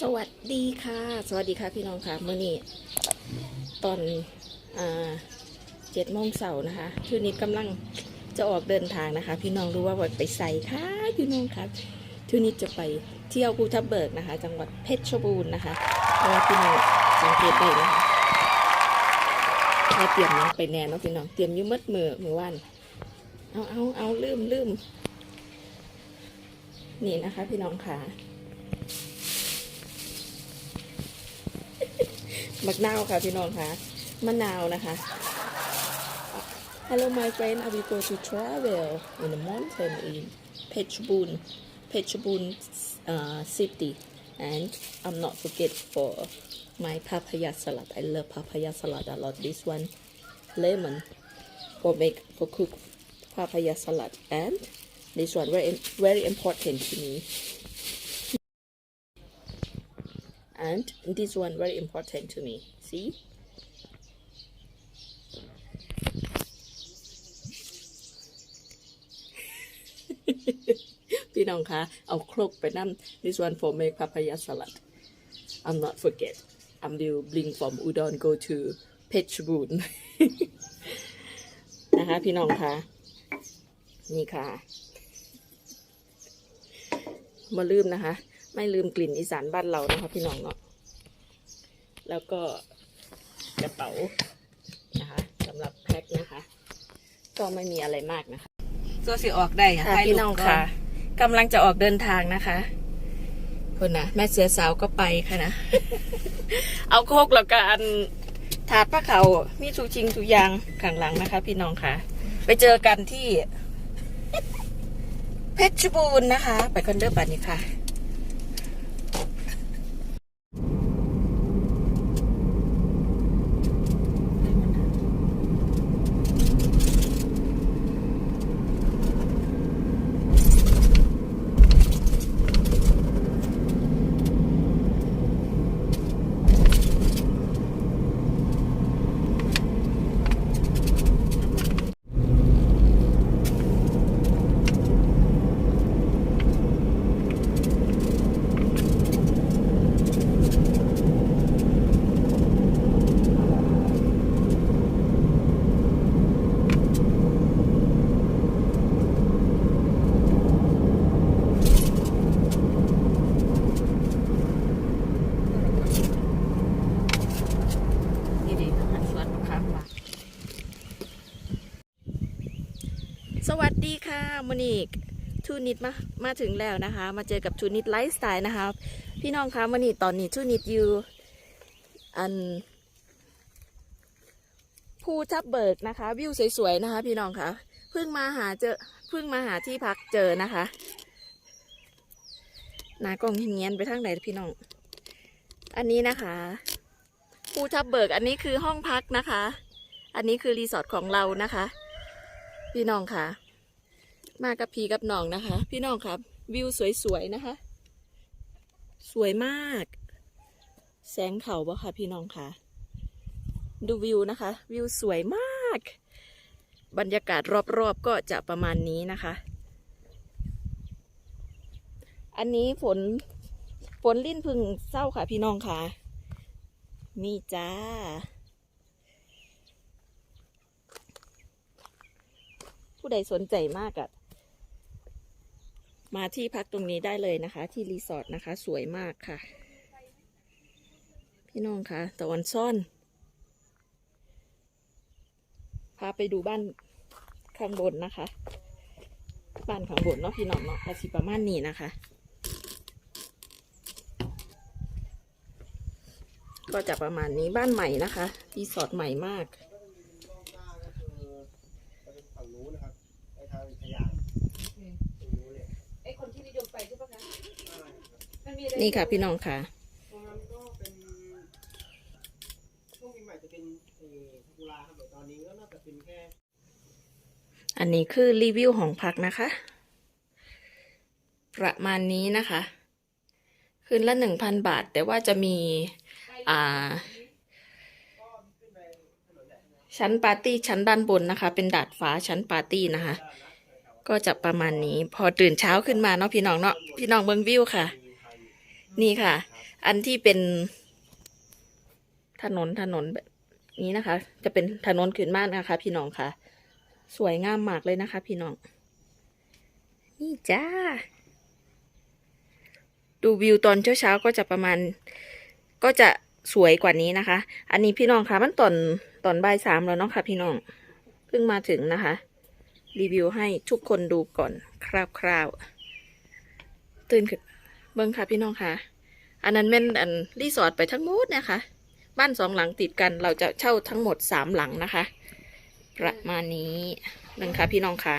สวัสดีค่ะ สวัสดีค่ะพี่น้องค่ะเมื่อนี้ตอนเจ็ดโมงเสาร์นะคะคืนนี้กำลังจะออกเดินทางนะคะ พี่น้องรู้ว่าวันไปใส่ค่ะพี่น้องครับคืนนี้จะไปเที่ยวภูทับเบิกนะคะ จังหวัดเพชรบูรณ์นะคะเอาพี่น้องสังเกตได้นะคะเราเตรียมน้องไปแน่เนาะพี่น้องเตรียมยุ่มัดมือมือวันเอาเอาเอาลืมลืมนี่นะคะ พี่น้องค่ะ มะนาวค่ะพี่น้องค่ะมะนาวนะคะ Hello my friend I will go to travel in the mountain in Phetchabun Phetchabun uh, city and I'm not forget for my papaya salad I love papaya salad a lot this one lemon for make for cook papaya salad and this one very very important to me And this one very important to me see พี่น้องคะเอาครกไปนั่ this one for make papaya salad I'm not forget I'm will bring from Udon go to Phetchabun นะคะพี่น้องคะนี่ค่ะมาลืมนะคะ ไม่ลืมกลิ่นอีสานบ้านเรานะคะพี่น้องเนาะแล้วก็กระเป๋านะคะสำหรับแพ็คนะคะ ก็ไม่มีอะไรมากนะคะตัวสิออกได้ค่ะถ่ายรูปพี่น้องค่ะกำลังจะออกเดินทางนะคะคนนะแม่เสือสาวก็ไปค่ะนะ เอาโคกแล้วก็อันถาดผ้าเขาวมีทุกชิงทุกอย่างข้างหลังนะคะ พี่น้องค่ะ ไปเจอกันที่ เพชรบูรณ์นะคะ ไปคอนเดอร์บัตนี้ค่ะ นี่ดีอาหารสวนลูกค้ามาสวัส มอนิกทูนิดมามาถึงแล้วนะคะ มาเจอกับทูนิดไลฟ์สไตล์นะคะพี่น้องคะมอนิตอนนี้ทูนิดอยู่อันภูทับเบิกนะคะ วิวสวยๆนะคะ พี่น้องคะเพิ่งมาหาเจอเพิ่งมาหาที่พักเจอนะคะหนากล้องเงียนไปทางไหนพี่น้อง อันนี้นะคะภูทับเบิก อันนี้คือห้องพักนะคะ อันนี้คือรีสอร์ทของเรานะคะ พี่น้องค่ะ มากับพี่กับน้องนะคะ พี่น้องครับ วิวสวยๆนะคะ สวยมาก แสงเขาบ่ค่ะ พี่น้องค่ะ ดูวิวนะคะ วิวสวยมาก บรรยากาศรอบๆก็จะประมาณนี้นะคะ อันนี้ฝนฝนลิ้นพึ่งเศร้าค่ะ พี่น้องค่ะ นี่จ้าผู้ใดสนใจมากอะ มาที่พักตรงนี้ได้เลยนะคะ ที่รีสอร์ทนะคะ สวยมากค่ะ พี่น้องคะตะวันซ่อน พาไปดูบ้านข้างบนนะคะ บ้านข้างบนเนาะพี่น้องเนาะอาชีประมาณนี้นะคะ ก็จะประมาณนี้บ้านใหม่นะคะรีสอร์ทใหม่มาก นมีอะไรนี่ค่ะพี่น้องค่ะตรงนั้นก็เป็นช่วงปีใหม่จะเป็นเอ่อซากุระครับแต่ตอนนี้ก็น่าจะเป็นแค่ อันนี้คือรีวิวของพักนะคะ ประมาณนี้นะคะ คืนละหนึ่งพันบาท แต่ว่าจะมี อ่า ชั้นปาร์ตี้ชั้นด้านบนนะคะ เป็นดาดฟ้าชั้นปาร์ตี้นะคะ ก็จะประมาณนี้ พอตื่นเช้าขึ้นมาเนาะพี่น้องเนาะพี่น้องเบิงวิวค่ะ นี่ค่ะ อันที่เป็นถนนถนนแบบนี้นะคะ จะเป็นถนนขึ้นมากนะคะ พี่น้องค่ะ สวยงามมากเลยนะคะ พี่น้อง นี่จ้า ดูวิวตอนเช้าๆก็จะประมาณ ก็จะสวยกว่านี้นะคะ อันนี้พี่น้องคะมันตอนตอนบ่ายสามแล้วเนาะค่ะ พี่น้องเพิ่งมาถึงนะคะ รีวิวให้ทุกคนดูก่อนคร่าวๆตื่นขึ้น เบิ้งค่ะพี่น้องค่ะ อันนั้นเป็นอันรีสอร์ทไปทั้งหมดนะคะ บ้านสองหลังติดกันเราจะเช่าทั้งหมดสามหลังนะคะ ประมาณนี้นึงค่ะพี่น้องค่ะ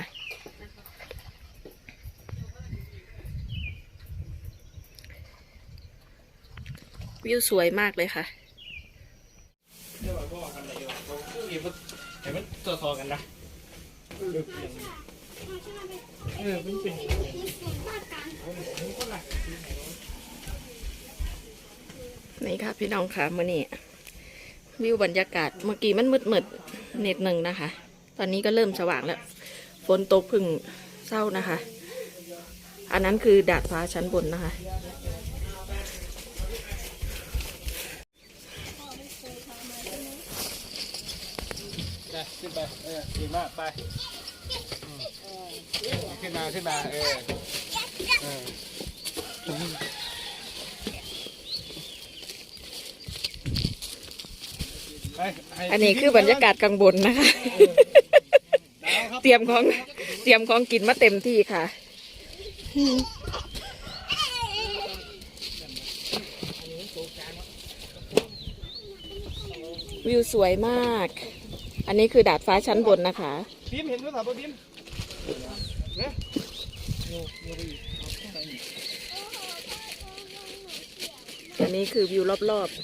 วิวสวยมากเลยค่ะเดี๋ยวว่าพ่อกันไหนวะเราคือมีเห็นมันตัวทอกันนะ เออมันเป็นนี่ค่ะพี่น้องค่ะมื่อนี้วิวบรรยากาศเมื่อกี้มันมืดมืดเน็ดหนึ่งนะคะ ตอนนี้ก็เริ่มสว่างแล้ว ฝนตกพึ่งเศร้านะคะ อันนั้นคือดาดฟ้าชั้นบนนะคะได้ขึ้นไปเออดีมากไป ขึ้นมาขึ้นมาเออเออไปให้อันนี้คือบรรยากาศกลางบนนะคะ ดาวครับเตรียมของเตรียมของกินมาเต็มที่ค่ะ วิวสวยมาก อันนี้คือดาดฟ้าชั้นบนนะคะ บีมเห็นด้วยเหรอป่ะบีมเนี่ยโยโยไป อีกเอาไปอีกอันนี้คือวิวรอบๆ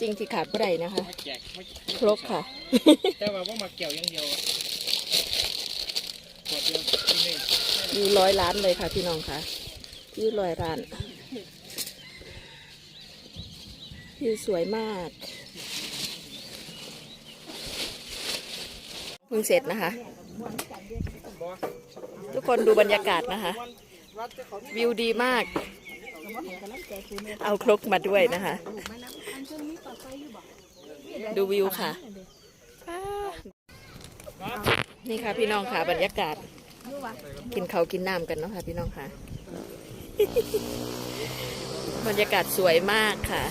สิ่งที่ขาดไม่ได้นะคะไม่แจกไม่ครบค่ะ แต่ว่าว่ามาเกี่ยวอย่างเดียวอะขวดเดียวกินเองวิวร้อยล้านเลยค่ะพี่น้องค่ะวิวร้อยล้านวิวสวยมาก เพิ่งเสร็จนะคะ ทุกคนดูบรรยากาศนะคะ วิวดีมาก เอาครกมาด้วยนะคะ ดูวิวค่ะ นี่ค่ะพี่น้องค่ะบรรยากาศ กินเขากินน้ำกันเนาะค่ะพี่น้องค่ะ บรรยากาศสวยมากค่ะ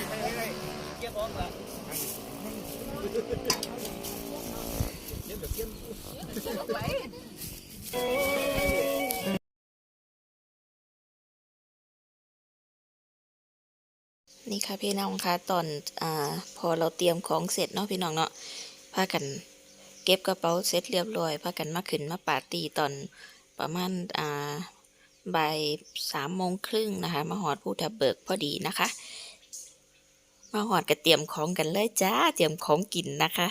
นี่ค่ะพี่น้องค่ะตอนอ่าพอเราเตรียมของเสร็จเนาะพี่น้องเนาะพากันเก็บกระเป๋าเสร็จเรียบร้อยพากันมาขึ้นมาปาร์ตี้ตอนประมาณอ่าบ่ายสามโมงครึ่งนะคะ มาหอดผู้ทับเบิกพอดีนะคะ มาหอดก็เตรียมของกันเลยจ้าเตรียมของกินนะคะ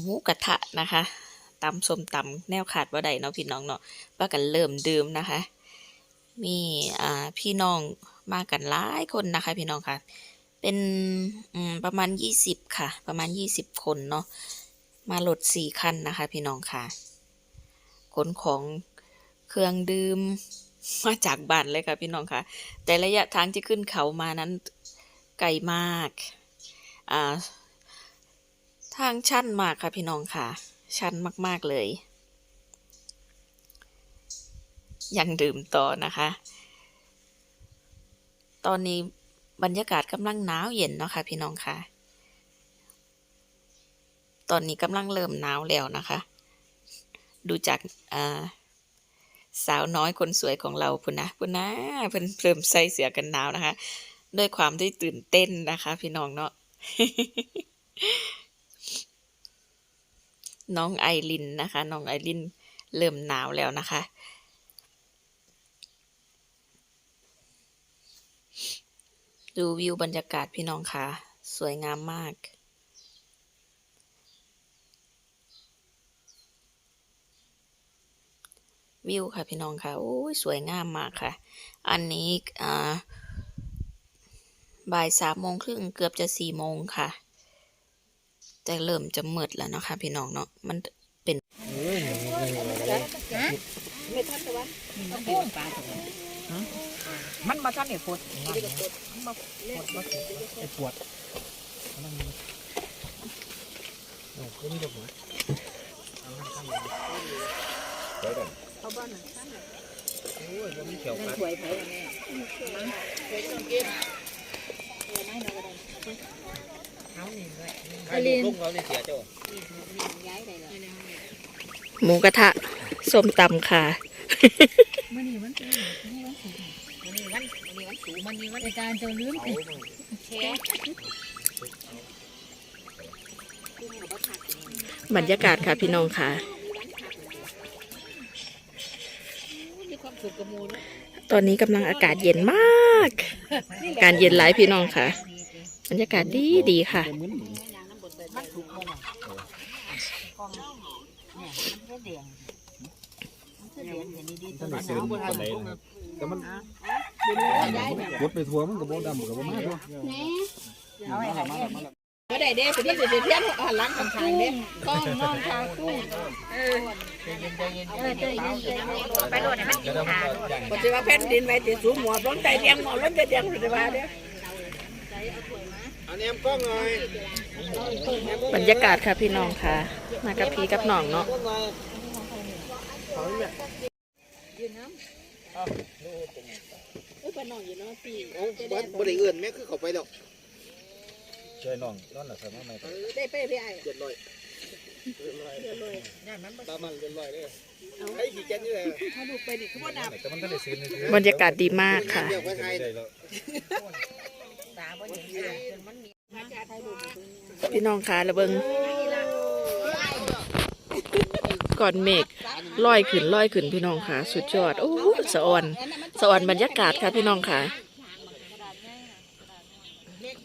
หมูกระทะนะคะ ตำส้มตำแนวขาดว่าใดเนาะพี่น้องเนาะพากันเริ่มดื่มนะคะ มีอ่าพี่น้องมากันหลายคนนะคะ พี่น้องค่ะ เป็นอืมประมาณยี่สิบค่ะ ประมาณยี่สิบคนเนาะมาหลดสี่คันนะคะ พี่น้องค่ะขนของเครื่องดื่มมาจากบ้านเลยค่ะพี่น้องค่ะ แต่ระยะทางที่ขึ้นเขามานั้นไกลมาก อ่า ทางชันมากค่ะพี่น้องค่ะ ชันมาก ๆ เลย ยังดื่มต่อนะคะ ตอนนี้บรรยากาศกำลังหนาวเย็นเนาะค่ะพี่น้องค่ะ ตอนนี้กำลังเริ่มหนาวแล้วนะคะ ดูจากาสาวน้อยคนสวยของเราพุ่นนะพุ่นนะเพิ่นเริ่มใส่เสื้อกันหนาวนะคะ ด้วยความที่ตื่นเต้นนะคะ พี่น้องเนาะ น้องไอรินนะคะ น้องไอรินเริ่มหนาวแล้วนะคะ ดูวิวบรรยากาศพี่น้องค่ะ สวยงามมาก วิวค่ะพี่น้องค่ะโอ้ยสวยงามมากค่ะ อันนี้อ่าบ่ายสามโมงครึ่งเกือบจะสี่โมงค่ะ จะเริ่มจะมืดแล้วนะคะ พี่น้องเนาะมันเป็นมันมาท่านเนี่ยปวดมาปวดไอปวดมันมีโอ้ขึ้นกับหัวเอาให้ข้างหนโอ้ยมันมีเขียวมันสวยไผ่แม่เคยต้องกินเออไม่เราก็ได้เอน ใครลูกเขาเนี่ยเสียเจ้าย้ายได้เลยหมูกระทะส้มตำค่ะมันนี่มันเป็นมันนี่มันสูงมันนี่มันมันนี่มันสูงมันนี่มันในการจะลืมเอาแค่บรรยากาศค่ะพี่น้องค่ะมีความสุขกับมูลตอนนี้กำลังอากาศเย็นมากอากาศเย็นหลายพี่น้องค่ะ บรรยากาศดีดีค่ะมันถูกมองอะกองเนี่ยมันแค่แดงมันแค่แดงเห็นดีๆตัวนั้นเอาบนอะไรแต่มันย้ายเนี่ยกดไปทัวร์มันก็บ่ดำก็บ่มาเนาะเอาไว้ให้ก็ได้เด้คนนี้จะเทียนหันหลังข้างๆเด้กล้องน้องทางคู่เออใจเย็นใจเย็นเออใจเย็นไปโหลดให้มันกินทางปฏิว่าแผ่นดินไว้ติดสูงหมวร้นใจเดียงหมอร้นใจเดียงปฏิว่าเนี่ย อันนี้กล้องหน่อยบรรยากาศค่ะพี่น้องค่ะ มากับพี่กับน้องเนาะบ่บ่ได้เอื้อนแม่คือเขาไปแล้วช่วยน้องนั่นแหละสมัยใหม่ได้ไปพี่ไอ้เจ็ดร้อยเจ็ดร้อยเจ็ดร้อยตามมันเจ็ดร้อยเด้อไอ้ขี้แกนนี่แหละถ้าลูกไปดิคือว่าดับแต่มันก็ได้ซื้อในซื้อบรรยากาศดีมากค่ะ พี่น้องค่ะระเบิงก่อนเมฆลอยขึ้นลอยขึ้นพี่น้องค่ะ สุดยอด โอ้สะออนสะออนบรรยากาศค่ะพี่น้องค่ะ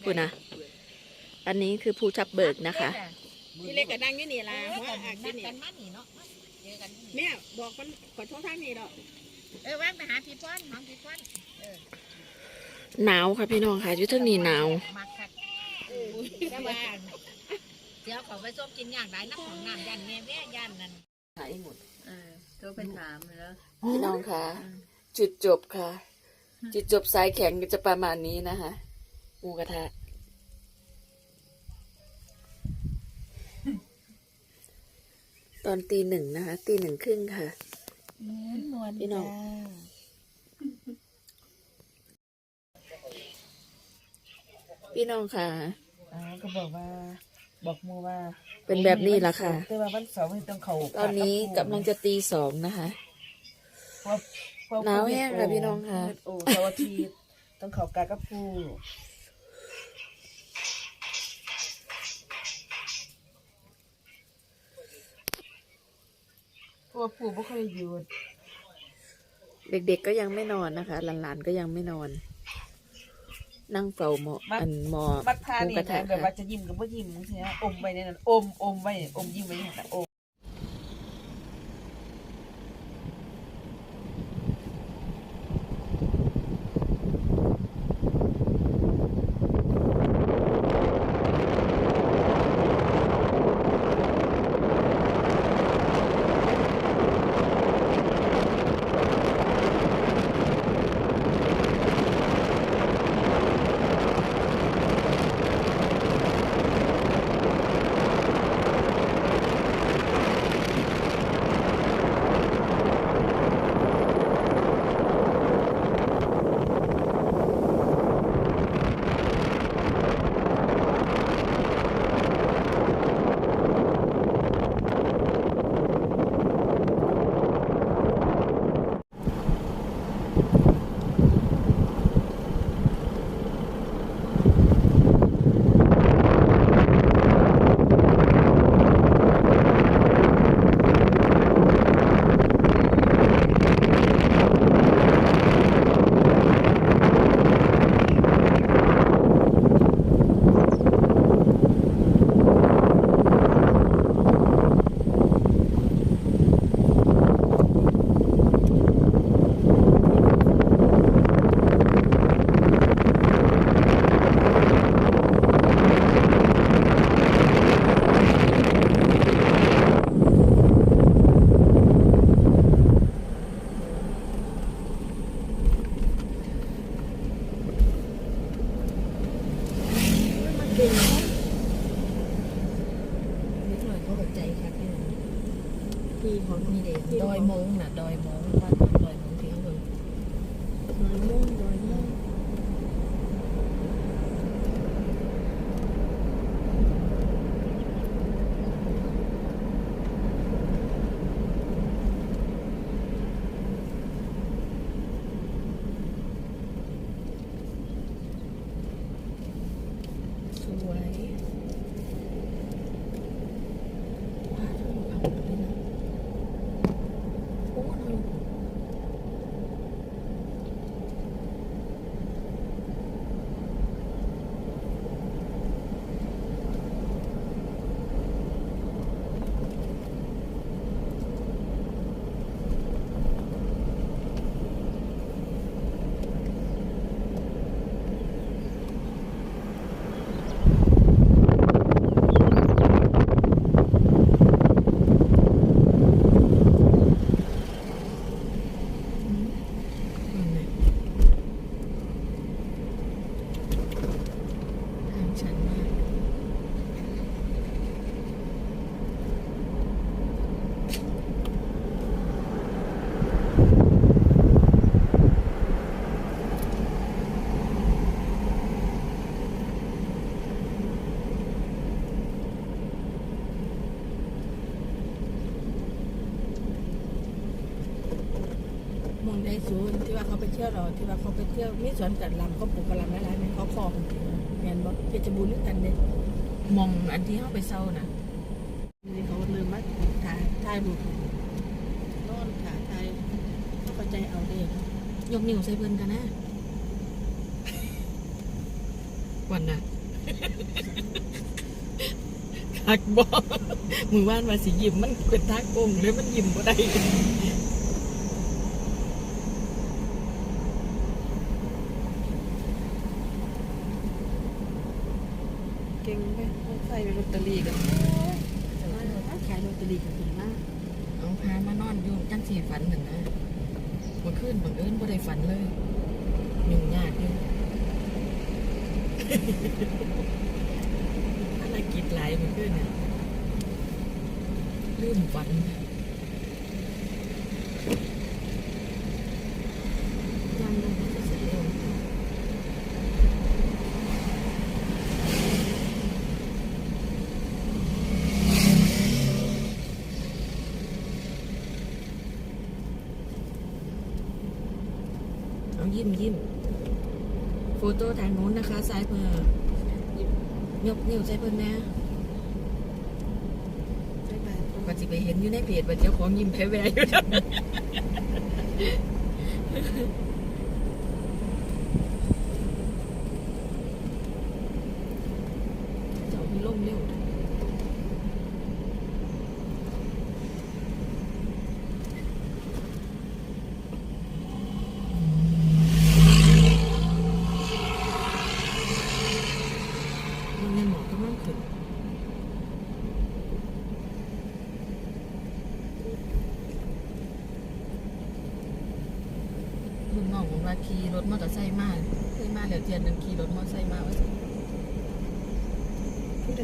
พูดนะอันนี้คือภูชับเบิกนะคะที่เล็กกับนั่งอยู่นี่ล่ะหัวอักอยู่นี่กันมานี่เนาะเจอกันแม่บอกคนขอโทษทางนี้ดอกเออว่างไปหาพี่ป้อนน้องพี่ป้อน หนาวค่ะพี่น้องค่ะอยู่เทั้งนี้หนาว มักคักเออแต่ว่าเดี๋ยวเขาไปส้มกินอย่างไรนักของน้ำยันแม่แม่ยันนั่นขายหมดเออก็ไปถามแล้วพี่น้องค่ะ จุดจบค่ะ จุดจบสายแข็งก็จะประมาณนี้นะคะหมูกระทะ ตอนตีหนึ่งนะคะตีหนึ่งครึ่งค่ะนวลพี่น้อง พี่น้องค่ะอ่าก็บอกว่า บอกมูว่าเป็นแบบนี้ละค่ะ แต่ว่าวันเสาร์มันต้องเขาตอนนี้กำลังจะตีสองนะคะหนาวแห้งค่ะพี่น้องค่ะ โอ้เสาร์อาทิตย์ต้องเขากากระปูเพราะว่าปู่ไม่เคยหยุด เด็กๆก็ยังไม่นอนนะคะ หลานๆก็ยังไม่นอน นั่งเฝ้าหมออันหมอมัดพาหมูนี่กระทะนะแบบว่าค่ะจะยิ้มกับว่ายิ้มใช่ไหมอมไว้ในนั้นอมอมไว้อมยิ้มไว้ในนั้นอม ที่ว่าเขาไปเที่ยวเราที่ว่าเขาไปเที่ยวมีสวนจัดลำเขาปลูกกระลำหลายๆเนี่ยเขาคลองแมนบอกเพชรบูรณ์ด้วยกันเด้มองอันที่เขาไปเศร้าน่ะนี่เขาลืมมาถ่ายถ่ายรูปนอนถ่ายถ่ายเขาเข้าใจเอาเด้ยกนิ้วใส่เพิ่นกันนะวันน่ะคักบ่มือว่านว่าสิยิ้มมันเป็นทางโกงเลยมันยิ้มบ่ได้ เก่งไปใส่ลอ ตเตอรี่กันขายลอตเตอรี่กันดีมากเอาพามานอนอยู่จังสีฝันหนึ่งนะมาขึ้นบังเอิญบ่ได้ฝันเลยยุ่งยากอยู่ภารกิจหลายมาขึ้นเนี่ยลืมฝันยังลงมาจะเสียเร็วเอายิ้มยิ้มโฟโต้ทางโนะคะซ้ายเพื่อยกนิ้วใจเพิ่นแน่ใช่ไหมก็สิไปเห็นอยู่ในเพจว่าเจ้าของยิ้มแพ้แวอยู่แล้วจ้ามีล่มเร็วมันยังหมอกกำลังขึ้น รุ่นน้องผมว่า ขี่รถมอเตอร์ไซค์มาเคยมาแล้วเทียนหนึงขี่รถมอเตอร์ไซค์มาว่าซั่นผู้ใด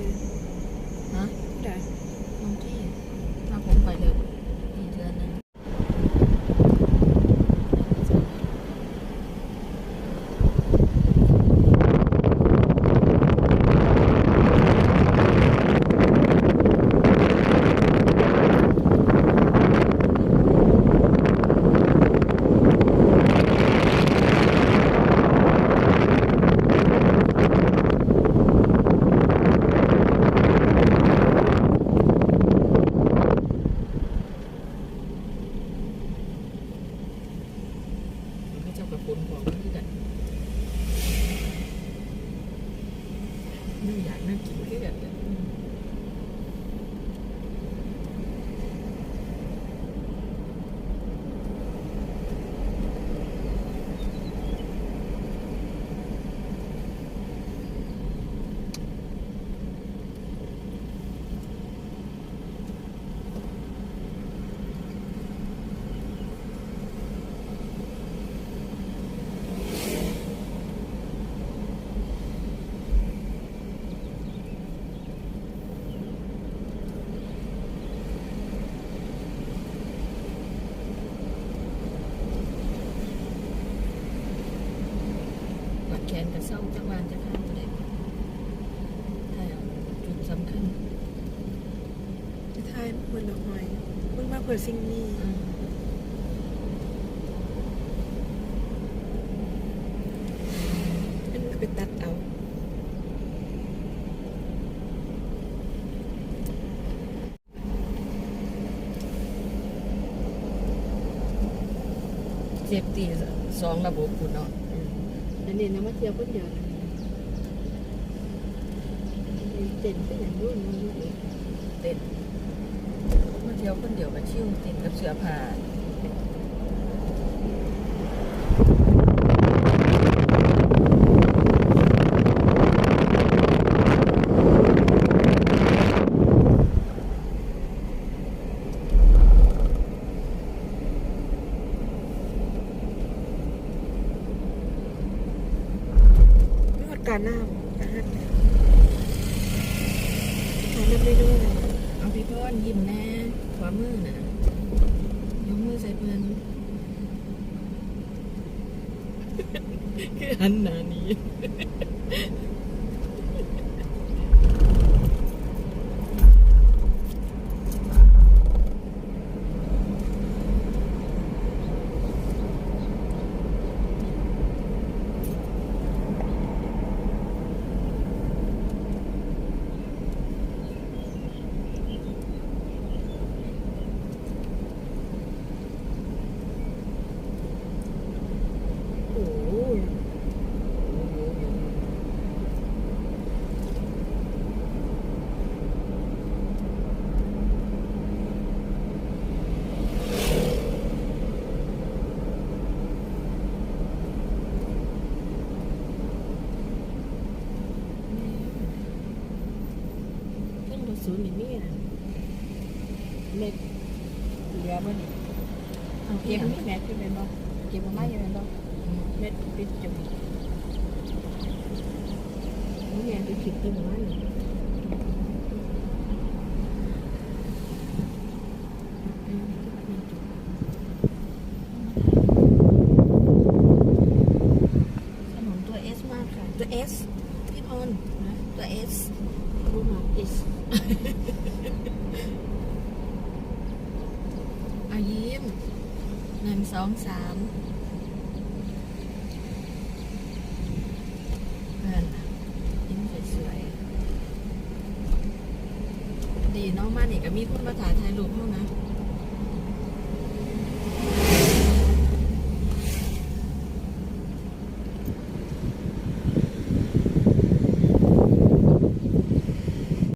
เศร้าจังหวานจะข้ามไปได้ถ่ายเอาจุดสำคัญทายเปิดดอกไม้มึงมาเปิดสิ่งนี้อืมมันไปตัดเอาเซฟตี้สองระบบคุณเนาะอั นนี้นะมาเที่ยวคนเดียวเต็นเปอย่างรุ่นนนู้นเต้นมาเที่ยวคนเดียวมาชิวเต้นกับเสื้อผ้า ไม่ว่าการหน้าการหักการนับได้ด้วยเอาพี่พ่อนยิ้มแน่ขวามือนะยกมือใส่เพื่อนคือหันหน้านี้ โอ้โห เครื่องรถศูนย์นี่มีนะเม็ด เหลือมัน เอา เก็ เก็ บบ ไม่แม็กซ์เป็นบ่เก็บมาไม่ยังไงบ่เม็ดปิดจมูกนี่ไงไปคิดตัวมัน ขนมตัวเอสมากค่ะ ตัวเอสพี่พรนะตัวเอส รู้มาเอส เอายิ้มหนึ่งส องสาม